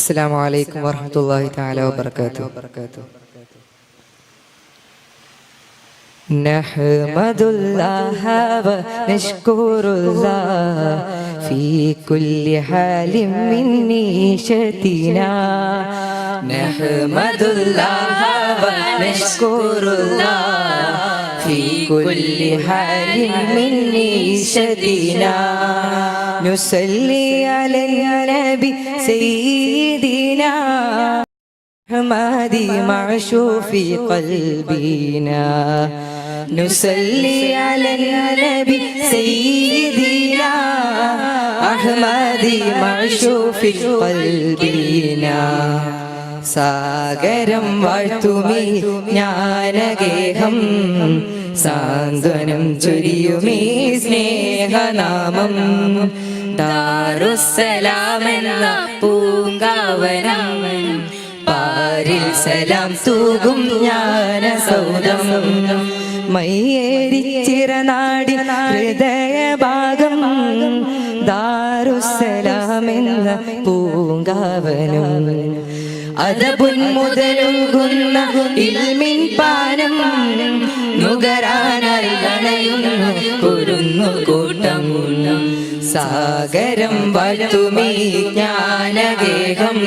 السلام عليكم ورحمة الله تعالى وبركاته. نحمد الله ونشكر الله في كل حال من نيشتنا. نحمد الله ونشكر الله في كل حال من نيشتنا نصلي على النبي سيدنا حمادي معشوف قلبنا نصلي على النبي سيدنا أحمدي معشوف قلبنا സാഗരം വാഴ്ത്തുമീ ജ്ഞാനഗേഹം സാന്ത്വനം ചൊരിയുമീ സ്നേഹനാമം. ദാരുസലാമെന്ന പൂങ്കാവനം. പാരിൽ സലാം തൂകും ജ്ഞാന സൗദം മയ്യേരിച്ചിറനാടി ഹൃദയഭാഗം. ദാരുസലാമെന്ന പൂങ്കാവനം. അതപുൻ മുതലുകുന്ന ഇൽമിൻ പാനം നുകരാനായി അണയുന്നു കുരുന്നു കൂട്ടം സാഗരം വാഴ്ത്തുമീ ജ്ഞാനഗേഹം.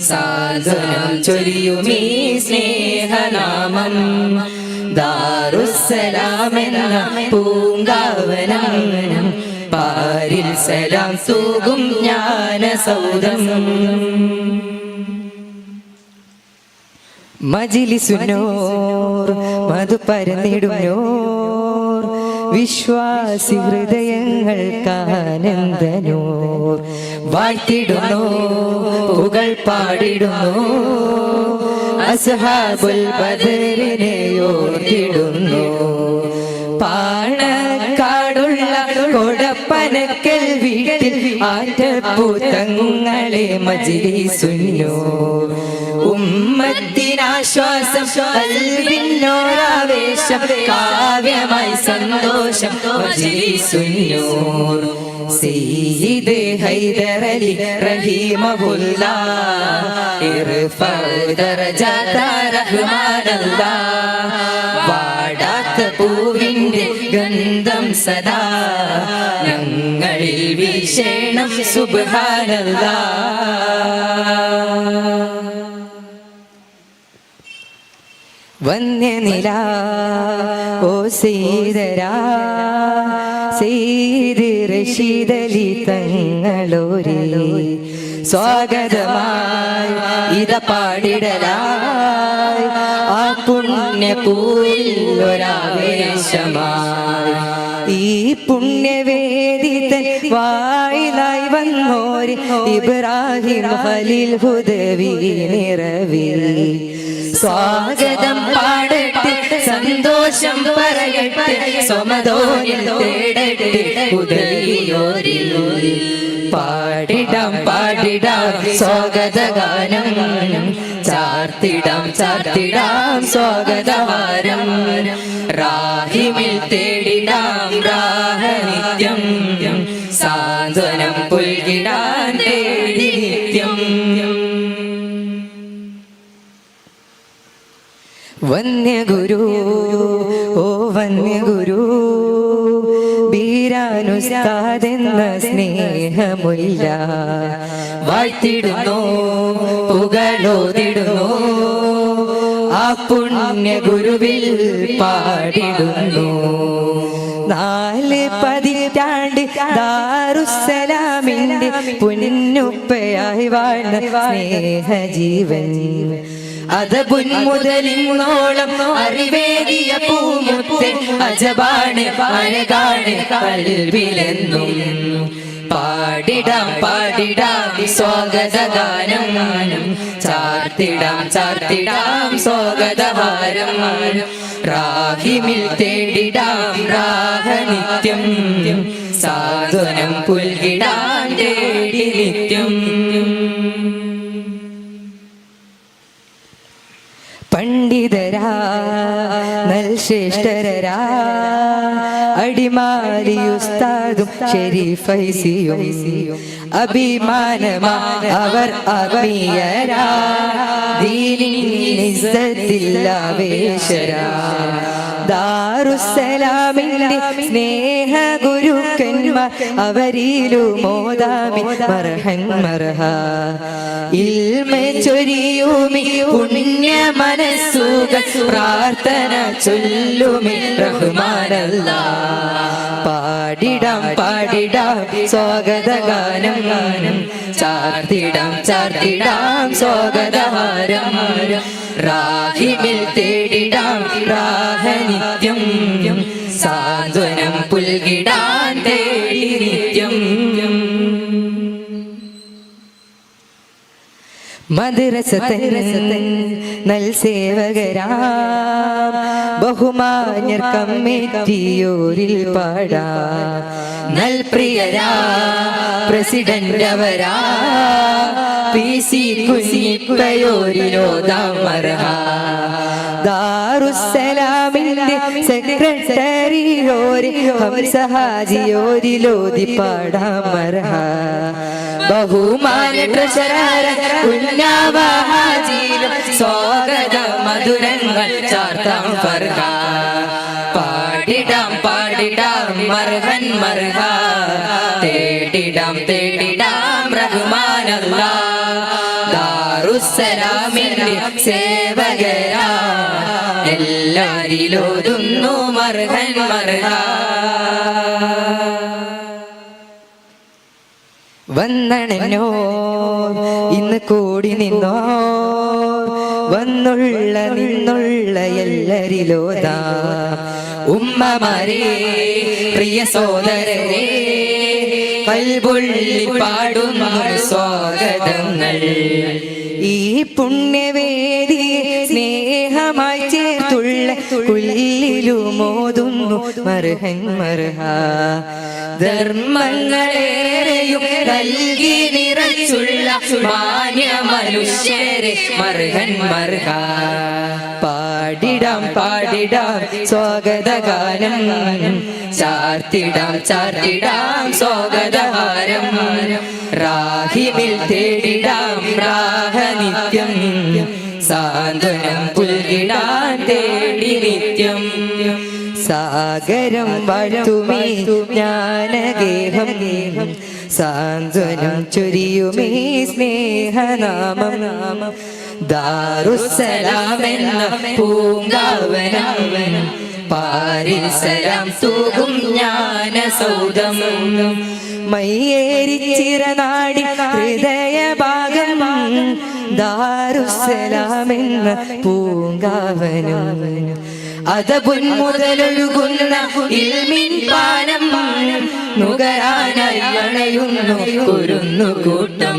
സാധനം ചൊരിയുമീ സ്നേഹനാമം. ദാറുസലാമെന്ന പൂങ്കാവനം. പാരിൽ സലാം തൂകും ജ്ഞാന സൗദം മജിലിസുനോർ മധു പരന്നിടുന്നോർ വിശ്വാസി ഹൃദയങ്ങൾ ഹൃദയങ്ങൾക്കാനന്ദനോർ വാഴ്ത്തിടുന്നു പുകൾ പാടിടുന്നു അസഹാബുൽ ബദറിനെ ഓർത്തിടുന്നു പാണക്കാടുള്ള കൊടപ്പനക്കൽ വീട്ടിൽ ആറ്റപ്പൂത്തങ്ങളെ മജിലിസുന്നോ ഉമ്മത്തിനാശ്വാസം അൽവിന്നോരാവേശം കാവ്യമായി സന്തോഷം മജിലിസുന്നൂർ സയ്യിദ് ഹൈദരലി റഹീമഹുല്ല. പൂവിന്റെ ഗന്ധം സദാ. ഞങ്ങളിൽ വീശേണം സുബാനന്ദ വന്യനില ഓ സീതരാ സീതി റഷീദലി തങ്ങളോരേ സ്വാഗതമായി ഇത പാടിടലായി ആ പുണ്യ പൂവിൽ ഒരാവേശമായി ഈ പുണ്യവേദിതൻ വായിലായി വന്നോര് ഇബ്രാഹിം ഖലീൽ ഹുദവി നിറവി സ്വാഗതം പാടട്ടെ സന്തോഷം പറയട്ടെ സ്വമതോരിൽ പാടിടാം ചാർത്തിടാം ചാത്തിടാം സ്വാഗതവാരം. റാഹിമിൽ തേടിടാം രാഹനിത്യം. സാന്ത്വനം പുൽകിടാൻ തേടി വന്യഗുരു ഓ വന്യഗുരു ബീരാനുസ്താദെന്ന സ്നേഹമുല്ല. വാഴ്ത്തിടുന്നു പുകളോതിടുന്നു ആ പുണ്യ ഗുരുവിൽ പാടിടുന്നു. നാല് പതിറ്റാണ്ട് ദാറുസലാമിന്റെ പുന്നുപ്പയായി വാഴ്ന്ന സ്നേഹജീവൻ. അതപുൻ പുൻമുതലിങ്ങോളം അറിവേകിയ പൂമുത്തെ അജബാണ് അഴകാണ് കൽവിലെന്നും പാടിടാം പാടിടാം സ്വാഗതഗാനം ചാർത്തിടാം ചാർത്തിടാം സ്വാഗതഹാരം റാഹിമിൽ തേടിടാം രാഹനിത്യം. സാധനം പുൽകിടാൻ തേടി നിത്യം. പണ്ഡിതരാ നൽശ്രേഷ്ഠരാ അടിമാലിയുസ്താദും ഷെരീഫൈസിയും അഭിമാനമാ അവർ അഭിയരാ ദീനില്ലാവേശരാ ദാറുസലാമിന്റെ സ്നേഹ ഗുരുക്കന്മാർ അവരിലു മോദാമി മർഹൻ മർഹ. ഇൽമ ചൊരിയുമി പുണ്യ മനസ്സുകൾ പ്രാർത്ഥന ചൊല്ലുമി റഹ്മാനല്ല. പാടിടാം പാടിടാം സ്വാഗതഗാനം. ഗാനം ചാർത്തിടാം ചാർത്തിടാം സ്വാഗതഹാരം. രാഹിമിൽ തേടിടാം. രാഹനിത്യം സാന്ത്വനം പുൽകിടാൻ തേടി നിത്യം മദ്രസത്തൻ നൽ സേവകരാ. ബഹുമാന്യർ കമ്മിറ്റിയോരിൽ പാടാ. നൽ പ്രിയരാ പ്രസിഡന്റ് അവരാ പി സി കുഞ്ഞിപ്പയോരിലോദാമർഹ ദാറുസലാമിന്റെ സെക്രട്ടറിയോരി ഹംസഹാജിയോരിലോതി പാടാമർഹ ബഹുമാന ട്രഷറർ ഉന്നാവഹാജിയിലും സ്വാഗത മധുരങ്ങൾ ചാർത്താം ഫർഹ. പാടിടാം പാടിടാം മർഹൻ മർഹ. തേടിടാം തേടിടാം റഹ്മാനല്ല. ദാറുസലാമിന്റെ സേവകരാ. എല്ലാരിലോതുന്നു മർഹൻ മർഹ വന്നണനോ ഇന്ന് കൂടി നിന്നോ വന്നുള്ള നിന്നുള്ള എല്ലാരിലോതാ. ഉമ്മമാരെ പ്രിയ സോദരരെ കൽപുള്ളി പാടുന്ന സ്വാഗതങ്ങൾ. ഈ പുണ്യവേദി സ്നേഹമായി ചേർത്തുള്ള കുല്ലിലുമോതുന്നു മർഹൻ മർഹ ധർമ്മങ്ങളേറെയും നൽകി നിറച്ചുള്ള മാന്യ മനുഷ്യരെ മർഹൻ മർഹ പാടിടാം പാടിടാം സ്വാഗതഗാനം. ചാർത്തിടാം ചാർത്തിടാം സ്വാഗതഹാരം. റാഹിമിൽ തേടിടാം രാഹനിത്യം. സാന്ത്വനം പുൽകിടാൻ തേടി നിത്യം. സാഗരം വാഴ്ത്തുമേ ജ്ഞാനഗേഹം. ഗേഹം സാന്ത്വനം ചൊരിയുമേ സ്നേഹനാമം. നാമം ദാറുസലാമെന്ന പൂങ്കാവനം പാരിസരം തൂകും ജ്ഞാന സൗദം. മയ്യേരിച്ചിരനാടി ഹൃദയഭാഗം ദാരുസലാമെന്ന പൂങ്കാവനം. അതപുൻ മുതലൊഴുകുന്ന ഇൽമിൻ പാനം നുകരാനയണയുന്നു കുരുന്നു കൂട്ടം